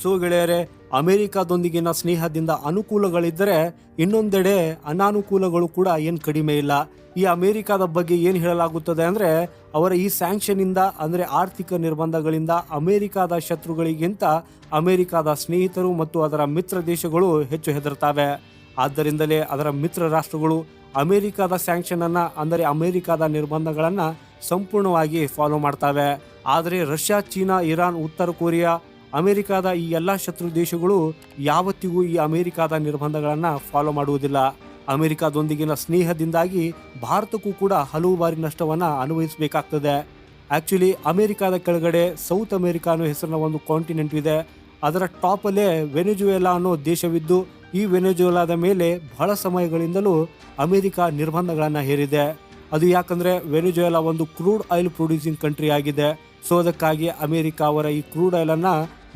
So ಗೆಳೆಯರೆ, ಅಮೆರಿಕಾದೊಂದಿಗಿನ ಸ್ನೇಹದಿಂದ ಅನುಕೂಲಗಳಿದ್ದರೆ ಇನ್ನೊಂದೆಡೆ ಅನಾನುಕೂಲಗಳು ಕೂಡ ಏನು ಕಡಿಮೆ ಇಲ್ಲ. ಈ ಅಮೆರಿಕಾದ ಬಗ್ಗೆ ಏನು ಹೇಳಲಾಗುತ್ತದೆ ಅಂದರೆ, ಅವರ ಈ ಸ್ಯಾಂಕ್ಷನ್ ಇಂದ ಅಂದರೆ ಆರ್ಥಿಕ ನಿರ್ಬಂಧಗಳಿಂದ ಅಮೆರಿಕಾದ ಶತ್ರುಗಳಿಗಿಂತ ಅಮೆರಿಕಾದ ಸ್ನೇಹಿತರು ಮತ್ತು ಅದರ ಮಿತ್ರ ದೇಶಗಳು ಹೆಚ್ಚು ಹೆದರ್ತಾವೆ ಆದ್ದರಿಂದಲೇ ಅದರ ಮಿತ್ರ ರಾಷ್ಟ್ರಗಳು ಅಮೆರಿಕಾದ ಸ್ಯಾಂಕ್ಷನ್ ಅನ್ನ ಅಂದರೆ ಅಮೆರಿಕಾದ ನಿರ್ಬಂಧಗಳನ್ನು ಸಂಪೂರ್ಣವಾಗಿ ಫಾಲೋ ಮಾಡ್ತವೆ. ಆದರೆ ರಷ್ಯಾ, ಚೀನಾ, ಇರಾನ್, ಉತ್ತರ ಕೊರಿಯಾ ಅಮೆರಿಕಾದ ಈ ಎಲ್ಲ ಶತ್ರು ದೇಶಗಳು ಯಾವತ್ತಿಗೂ ಈ ಅಮೆರಿಕಾದ ನಿರ್ಬಂಧಗಳನ್ನು ಫಾಲೋ ಮಾಡುವುದಿಲ್ಲ. ಅಮೆರಿಕಾದೊಂದಿಗಿನ ಸ್ನೇಹದಿಂದಾಗಿ ಭಾರತಕ್ಕೂ ಕೂಡ ಹಲವು ಬಾರಿ ನಷ್ಟವನ್ನು ಅನುಭವಿಸಬೇಕಾಗ್ತದೆ. ಆಕ್ಚುಲಿ ಅಮೆರಿಕಾದ ಕೆಳಗಡೆ ಸೌತ್ ಅಮೆರಿಕಾ ಅನ್ನೋ ಹೆಸರಿನ ಒಂದು ಕಾಂಟಿನೆಂಟ್ ಇದೆ. ಅದರ ಟಾಪಲ್ಲೇ ವೆನೆಜುವೆಲಾ ಅನ್ನೋ ದೇಶವಿದ್ದು, ಈ ವೆನೆಜುವೆಲಾದ ಮೇಲೆ ಬಹಳ ಸಮಯಗಳಿಂದಲೂ ಅಮೆರಿಕ ನಿರ್ಬಂಧಗಳನ್ನು ಹೇರಿದೆ. ಅದು ಯಾಕಂದ್ರೆ ವೆನೆಜುವೆಲಾ ಒಂದು ಕ್ರೂಡ್ ಆಯಿಲ್ ಪ್ರೊಡ್ಯೂಸಿಂಗ್ ಕಂಟ್ರಿ ಆಗಿದೆ. ಸೊ ಅದಕ್ಕಾಗಿ ಅಮೆರಿಕ ಅವರ ಈ ಕ್ರೂಡ್ ಆಯಿಲ್ ಅನ್ನ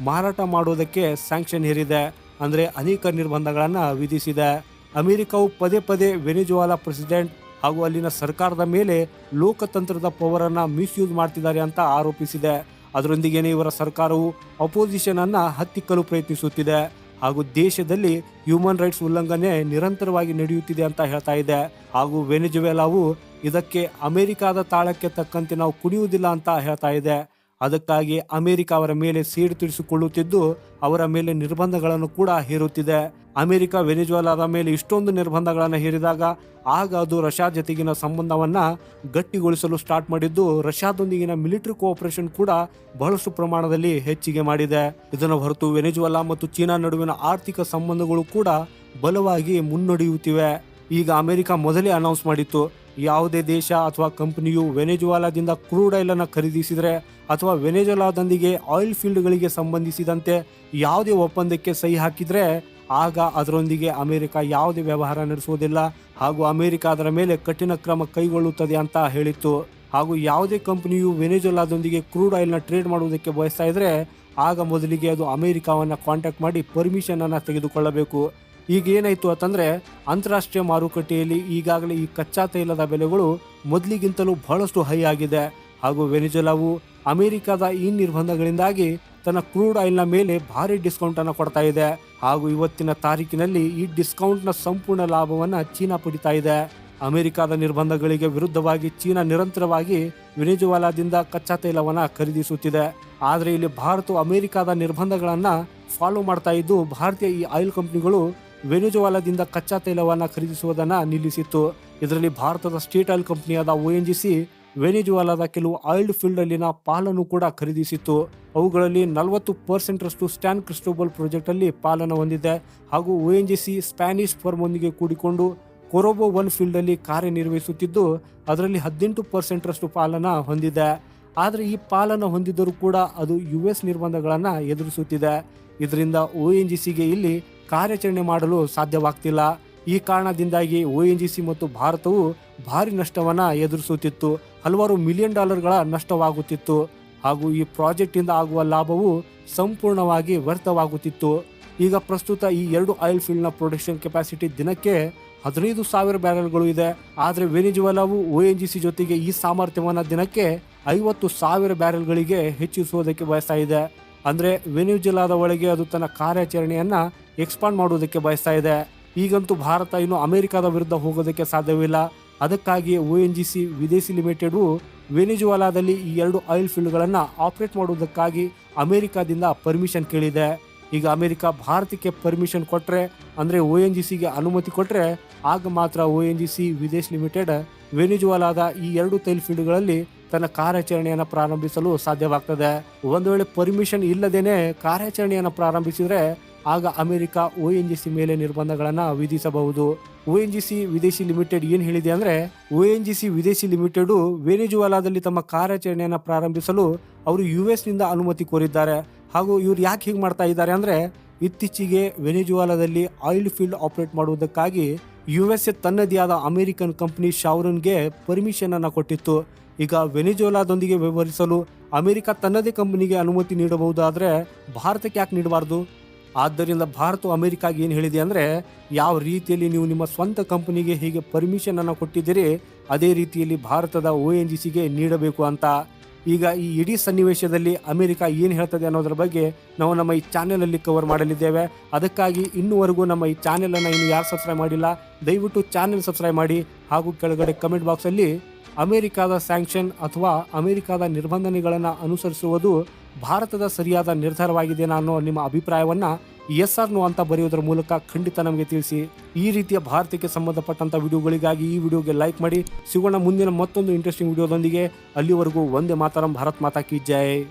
ಮಾರಾಟ ಮಾಡುವುದಕ್ಕೆ ಸ್ಯಾಂಕ್ಷನ್ ಹೇರಿದೆ. ಅಂದರೆ ಅನೇಕ ನಿರ್ಬಂಧಗಳನ್ನು ವಿಧಿಸಿದೆ. ಅಮೆರಿಕವು ಪದೇ ಪದೇ ವೆನಿಜುವಾಲಾ ಪ್ರೆಸಿಡೆಂಟ್ ಹಾಗೂ ಅಲ್ಲಿನ ಸರ್ಕಾರದ ಮೇಲೆ ಲೋಕತಂತ್ರದ ಪವರನ್ನು ಮಿಸ್ಯೂಸ್ ಮಾಡ್ತಿದ್ದಾರೆ ಅಂತ ಆರೋಪಿಸಿದೆ. ಅದರೊಂದಿಗೇನೆ ಇವರ ಸರ್ಕಾರವು ಅಪೋಸಿಷನ್ ಅನ್ನ ಹತ್ತಿಕ್ಕಲು ಪ್ರಯತ್ನಿಸುತ್ತಿದೆ. ಹಾಗೂ ದೇಶದಲ್ಲಿ ಹ್ಯೂಮನ್ ರೈಟ್ಸ್ ಉಲ್ಲಂಘನೆ ನಿರಂತರವಾಗಿ ನಡೆಯುತ್ತಿದೆ ಅಂತ ಹೇಳ್ತಾ ಇದೆ. ಹಾಗೂ ವೆನೆಜುವೆಲಾವು ಇದಕ್ಕೆ ಅಮೆರಿಕಾದ ತಾಳಕ್ಕೆ ತಕ್ಕಂತೆ ನಾವು ಕುಣಿಯುವುದಿಲ್ಲ ಅಂತ ಹೇಳ್ತಾ ಇದೆ. ಅದಕ್ಕಾಗಿ ಅಮೆರಿಕ ಅವರ ಮೇಲೆ ಸೇಡು ತಿಳಿಸಿಕೊಳ್ಳುತ್ತಿದ್ದು ಅವರ ಮೇಲೆ ನಿರ್ಬಂಧಗಳನ್ನು ಕೂಡ ಹೇರುತ್ತಿದೆ. ಅಮೆರಿಕ ವೆನೆಜುವೆಲಾದ ಮೇಲೆ ಇಷ್ಟೊಂದು ನಿರ್ಬಂಧಗಳನ್ನು ಹೇರಿದಾಗ, ಆಗ ಅದು ರಷ್ಯಾ ಜೊತೆಗಿನ ಸಂಬಂಧವನ್ನ ಗಟ್ಟಿಗೊಳಿಸಲು ಸ್ಟಾರ್ಟ್ ಮಾಡಿದ್ದು, ರಷ್ಯಾದೊಂದಿಗಿನ ಮಿಲಿಟರಿ ಕೋಆಪರೇಷನ್ ಕೂಡ ಬಹಳಷ್ಟು ಪ್ರಮಾಣದಲ್ಲಿ ಹೆಚ್ಚಿಗೆ ಮಾಡಿದೆ. ಇದನ್ನು ಹೊರತು ವೆನೆಜುವೆಲಾ ಮತ್ತು ಚೀನಾ ನಡುವಿನ ಆರ್ಥಿಕ ಸಂಬಂಧಗಳು ಕೂಡ ಬಲವಾಗಿ ಮುನ್ನಡೆಯುತ್ತಿವೆ. ಈಗ ಅಮೆರಿಕ ಮೊದಲೇ ಅನೌನ್ಸ್ ಮಾಡಿತ್ತು ಯಾವುದೇ ದೇಶ ಅಥವಾ ಕಂಪನಿಯು ವೆನೆಜುವಾಲಾದಿಂದ ಕ್ರೂಡ್ ಆಯಿಲ್ ಅನ್ನು ಖರೀದಿಸಿದರೆ ಅಥವಾ ವೆನೆಜುಲಾದೊಂದಿಗೆ ಆಯಿಲ್ ಫೀಲ್ಡ್ಗಳಿಗೆ ಸಂಬಂಧಿಸಿದಂತೆ ಯಾವುದೇ ಒಪ್ಪಂದಕ್ಕೆ ಸಹಿ ಹಾಕಿದರೆ ಆಗ ಅದರೊಂದಿಗೆ ಅಮೆರಿಕ ಯಾವುದೇ ವ್ಯವಹಾರ ನಡೆಸುವುದಿಲ್ಲ ಹಾಗೂ ಅಮೆರಿಕ ಅದರ ಮೇಲೆ ಕಠಿಣ ಕ್ರಮ ಕೈಗೊಳ್ಳುತ್ತದೆ ಅಂತ ಹೇಳಿತ್ತು. ಹಾಗೂ ಯಾವುದೇ ಕಂಪನಿಯು ವೆನೆಜುಲಾದೊಂದಿಗೆ ಕ್ರೂಡ್ ಆಯಿಲ್ನ ಟ್ರೇಡ್ ಮಾಡುವುದಕ್ಕೆ ಬಯಸ್ತಾ ಇದ್ರೆ ಆಗ ಮೊದಲಿಗೆ ಅದು ಅಮೆರಿಕವನ್ನು ಕಾಂಟ್ಯಾಕ್ಟ್ ಮಾಡಿ ಪರ್ಮಿಷನ್ ಅನ್ನು ತೆಗೆದುಕೊಳ್ಳಬೇಕು. ಈಗ ಏನಾಯ್ತು ಅಂತಂದ್ರೆ ಅಂತಾರಾಷ್ಟ್ರೀಯ ಮಾರುಕಟ್ಟೆಯಲ್ಲಿ ಈಗಾಗಲೇ ಈ ಕಚ್ಚಾ ತೈಲದ ಬೆಲೆಗಳು ಮೊದಲಿಗಿಂತಲೂ ಬಹಳಷ್ಟು ಹೈ ಆಗಿದೆ. ಹಾಗೂ ವೆನಿಜುಲಾವು ಅಮೆರಿಕದ ಈ ನಿರ್ಬಂಧಗಳಿಂದಾಗಿ ತನ್ನ ಕ್ರೂಡ್ ಆಯಿಲ್ನ ಮೇಲೆ ಭಾರಿ ಡಿಸ್ಕೌಂಟ್ ಅನ್ನು ಕೊಡ್ತಾ ಇದೆ. ಹಾಗೂ ಇವತ್ತಿನ ತಾರೀಕಿನಲ್ಲಿ ಈ ಡಿಸ್ಕೌಂಟ್ನ ಸಂಪೂರ್ಣ ಲಾಭವನ್ನು ಚೀನಾ ಪಡಿತಾ ಇದೆ. ಅಮೆರಿಕದ ನಿರ್ಬಂಧಗಳಿಗೆ ವಿರುದ್ಧವಾಗಿ ಚೀನಾ ನಿರಂತರವಾಗಿ ವೆನಿಜುವಾಲಾದಿಂದ ಕಚ್ಚಾ ತೈಲವನ್ನು ಖರೀದಿಸುತ್ತಿದೆ. ಆದರೆ ಇಲ್ಲಿ ಭಾರತವು ಅಮೆರಿಕದ ನಿರ್ಬಂಧಗಳನ್ನು ಫಾಲೋ ಮಾಡ್ತಾ ಇದ್ದು, ಭಾರತೀಯ ಈ ಆಯಿಲ್ ಕಂಪನಿಗಳು ವೆನಿಜುವಾಲಾದಿಂದ ಕಚ್ಚಾ ತೈಲವನ್ನು ಖರೀದಿಸುವುದನ್ನು ನಿಲ್ಲಿಸಿತ್ತು. ಇದರಲ್ಲಿ ಭಾರತದ ಸ್ಟೇಟ್ ಆಯಿಲ್ ಕಂಪನಿಯಾದ ಒ ಎನ್ ಜಿ ಸಿ ವೆನಿಜುವಾಲಾದ ಕೆಲವು ಆಯಿಲ್ ಫೀಲ್ಡ್ ಅಲ್ಲಿನ ಪಾಲನ್ನು ಕೂಡ ಖರೀದಿಸಿತ್ತು. ಅವುಗಳಲ್ಲಿ ನಲವತ್ತು ಪರ್ಸೆಂಟ್ ರಷ್ಟು ಸ್ಟ್ಯಾನ್ ಕ್ರಿಸ್ಟೋಬಲ್ ಪ್ರಾಜೆಕ್ಟ್ ಅಲ್ಲಿ ಪಾಲನ್ನು ಹೊಂದಿದೆ. ಹಾಗೂ O N G C Spanish ಫರ್ಮ್ನೊಂದಿಗೆ ಕೂಡಿಕೊಂಡು ಕೊರೋಬೋ ಒನ್ ಫೀಲ್ಡ್ ಅಲ್ಲಿ ಕಾರ್ಯನಿರ್ವಹಿಸುತ್ತಿದ್ದು, ಅದರಲ್ಲಿ ಹದಿನೆಂಟು ಪರ್ಸೆಂಟ್ ರಷ್ಟು ಪಾಲನ ಹೊಂದಿದೆ. ಆದರೆ ಈ ಪಾಲನ್ನು ಹೊಂದಿದ್ದರೂ ಕೂಡ ಅದು ಯು ಎಸ್ ನಿರ್ಬಂಧಗಳನ್ನು ಎದುರಿಸುತ್ತಿದೆ. ಇದರಿಂದ ಒ ಎನ್ ಜಿ ಸಿಗೆ ಇಲ್ಲಿ ಕಾರ್ಯಾಚರಣೆ ಮಾಡಲು ಸಾಧ್ಯವಾಗ್ತಿಲ್ಲ. ಈ ಕಾರಣದಿಂದಾಗಿ ಒ ಎನ್ ಜಿ ಸಿ ಮತ್ತು ಭಾರತವು ಭಾರಿ ನಷ್ಟವನ್ನ ಎದುರಿಸುತ್ತಿತ್ತು. ಹಲವಾರು ಮಿಲಿಯನ್ ಡಾಲರ್ಗಳ ನಷ್ಟವಾಗುತ್ತಿತ್ತು. ಹಾಗೂ ಈ ಪ್ರಾಜೆಕ್ಟಿಂದ ಆಗುವ ಲಾಭವು ಸಂಪೂರ್ಣವಾಗಿ ವ್ಯರ್ಥವಾಗುತ್ತಿತ್ತು. ಈಗ ಪ್ರಸ್ತುತ ಈ ಎರಡು ಆಯಿಲ್ ಫೀಲ್ಡ್ನ ಪ್ರೊಡಕ್ಷನ್ ಕೆಪಾಸಿಟಿ ದಿನಕ್ಕೆ ಹದಿನೈದು ಸಾವಿರ ಬ್ಯಾರೆಲ್ಗಳು ಇದೆ. ಆದರೆ ವೆನಿಜುವೆಲಾವು ಒ ಎನ್ ಜಿ ಸಿ ಜೊತೆಗೆ ಈ ಸಾಮರ್ಥ್ಯವನ್ನು ದಿನಕ್ಕೆ ಐವತ್ತು ಸಾವಿರ ಬ್ಯಾರೆಲ್ಗಳಿಗೆ ಹೆಚ್ಚಿಸುವುದಕ್ಕೆ ಬಯಸ್ತಾ ಇದೆ. ಅಂದರೆ ವೆನಿಜುಲಾದ ಒಳಗೆ ಅದು ತನ್ನ ಕಾರ್ಯಾಚರಣೆಯನ್ನ ಎಕ್ಸ್ಪಾಂಡ್ ಮಾಡುವುದಕ್ಕೆ ಬಯಸ್ತಾ ಇದೆ. ಈಗಂತೂ ಭಾರತ ಇನ್ನು ಅಮೆರಿಕದ ವಿರುದ್ಧ ಹೋಗೋದಕ್ಕೆ ಸಾಧ್ಯವಿಲ್ಲ. ಅದಕ್ಕಾಗಿ ಒ ಎನ್ ಜಿ ಸಿ ವಿದೇಶಿ ಲಿಮಿಟೆಡು ವೆನಿಜುವಾಲಾದಲ್ಲಿ ಈ ಎರಡು ಆಯಿಲ್ ಫೀಲ್ಡ್ಗಳನ್ನು ಆಪರೇಟ್ ಮಾಡುವುದಕ್ಕಾಗಿ ಅಮೆರಿಕದಿಂದ ಪರ್ಮಿಷನ್ ಕೇಳಿದೆ. ಈಗ ಅಮೆರಿಕ ಭಾರತಕ್ಕೆ ಪರ್ಮಿಷನ್ ಕೊಟ್ಟರೆ ಅಂದರೆ ಒ ಎನ್ ಜಿ ಸಿಗೆ ಅನುಮತಿ ಕೊಟ್ಟರೆ ಆಗ ಮಾತ್ರ O N G C Videsh limited ವೆನಿಜುವಾಲಾದ ಈ ಎರಡು ತೈಲ್ ಫೀಲ್ಡ್ಗಳಲ್ಲಿ ತನ್ನ ಕಾರ್ಯಾಚರಣೆಯನ್ನು ಪ್ರಾರಂಭಿಸಲು ಸಾಧ್ಯವಾಗ್ತದೆ. ಒಂದು ವೇಳೆ ಪರ್ಮಿಷನ್ ಇಲ್ಲದೇನೆ ಕಾರ್ಯಾಚರಣೆಯನ್ನು ಪ್ರಾರಂಭಿಸಿದರೆ ಆಗ America O N G C ಮೇಲೆ ನಿರ್ಬಂಧಗಳನ್ನು ವಿಧಿಸಬಹುದು. O N G C Videshi limited ಏನು ಹೇಳಿದೆ ಅಂದರೆ O N G C Videshi limited ವೆನೆಜುವಾಲಾದಲ್ಲಿ ತಮ್ಮ ಕಾರ್ಯಾಚರಣೆಯನ್ನು ಪ್ರಾರಂಭಿಸಲು ಅವರು ಯು ನಿಂದ ಅನುಮತಿ ಕೋರಿದ್ದಾರೆ. ಹಾಗೂ ಇವ್ರು ಯಾಕೆ ಹೀಗೆ ಮಾಡ್ತಾ ಇದ್ದಾರೆ ಅಂದರೆ, ಇತ್ತೀಚೆಗೆ ವೆನಿಜುವಾಲಾದಲ್ಲಿ ಆಯಿಲ್ ಫೀಲ್ಡ್ ಆಪರೇಟ್ ಮಾಡುವುದಕ್ಕಾಗಿ ಯು ಎಸ್ ಎ ತನ್ನದೇ ಆದ ಅಮೆರಿಕನ್ ಕಂಪನಿ ಶಾವ್ರನ್ಗೆ ಪರ್ಮಿಷನ್ ಅನ್ನು ಕೊಟ್ಟಿತ್ತು. ಈಗ ವೆನಿಜೋಲಾದೊಂದಿಗೆ ವ್ಯವಹರಿಸಲು ಅಮೆರಿಕ ತನ್ನದೇ ಕಂಪನಿಗೆ ಅನುಮತಿ ನೀಡಬಹುದಾದರೆ ಭಾರತಕ್ಕೆ ಯಾಕೆ ನೀಡಬಾರ್ದು? ಆದ್ದರಿಂದ ಭಾರತ ಅಮೆರಿಕಾಗೆ ಏನು ಹೇಳಿದೆ ಅಂದರೆ, ಯಾವ ರೀತಿಯಲ್ಲಿ ನೀವು ನಿಮ್ಮ ಸ್ವಂತ ಕಂಪನಿಗೆ ಹೀಗೆ ಪರ್ಮಿಷನ್ ಅನ್ನು ಕೊಟ್ಟಿದ್ದೀರಿ, ಅದೇ ರೀತಿಯಲ್ಲಿ ಭಾರತದ ಒ ಎನ್ ಜಿ ಸಿಗೆ ನೀಡಬೇಕು ಅಂತ. ಈಗ ಈ ಇಡೀ ಸನ್ನಿವೇಶದಲ್ಲಿ ಅಮೆರಿಕ ಏನು ಹೇಳ್ತದೆ ಅನ್ನೋದ್ರ ಬಗ್ಗೆ ನಾವು ನಮ್ಮ ಈ ಚಾನೆಲಲ್ಲಿ ಕವರ್ ಮಾಡಲಿದ್ದೇವೆ. ಅದಕ್ಕಾಗಿ ಇನ್ನೂವರೆಗೂ ನಮ್ಮ ಈ ಚಾನೆಲನ್ನು ಇನ್ನು ಯಾರು ಸಬ್ಸ್ಕ್ರೈಬ್ ಮಾಡಿಲ್ಲ, ದಯವಿಟ್ಟು ಚಾನೆಲ್ ಸಬ್ಸ್ಕ್ರೈಬ್ ಮಾಡಿ ಹಾಗೂ ಕೆಳಗಡೆ ಕಮೆಂಟ್ ಬಾಕ್ಸಲ್ಲಿ ಅಮೆರಿಕಾದ ಸ್ಯಾಂಕ್ಷನ್ ಅಥವಾ ಅಮೆರಿಕಾದ ನಿರ್ಬಂಧನೆಗಳನ್ನು ಅನುಸರಿಸುವುದು ಭಾರತದ ಸರಿಯಾದ ನಿರ್ಧಾರವಾಗಿದೆ ಅನ್ನೋ ನಿಮ್ಮ ಅಭಿಪ್ರಾಯವನ್ನ ಎಸ್ ಆರ್ ಅಂತ ಬರೆಯುವುದರ ಮೂಲಕ ಖಂಡಿತ ನಮಗೆ ತಿಳಿಸಿ. ಈ ರೀತಿಯ ಭಾರತಕ್ಕೆ ಸಂಬಂಧಪಟ್ಟಂತ ವಿಡಿಯೋಗಳಿಗಾಗಿ ಈ ವಿಡಿಯೋಗೆ ಲೈಕ್ ಮಾಡಿ. ಸಿಗೋಣ ಮುಂದಿನ ಮತ್ತೊಂದು ಇಂಟ್ರೆಸ್ಟಿಂಗ್ ವಿಡಿಯೋದೊಂದಿಗೆ. ಅಲ್ಲಿವರೆಗೂ ಒಂದೇ ಮಾತರಂ, ಭಾರತ್ ಮಾತಾ ಕಿ ಜೈ.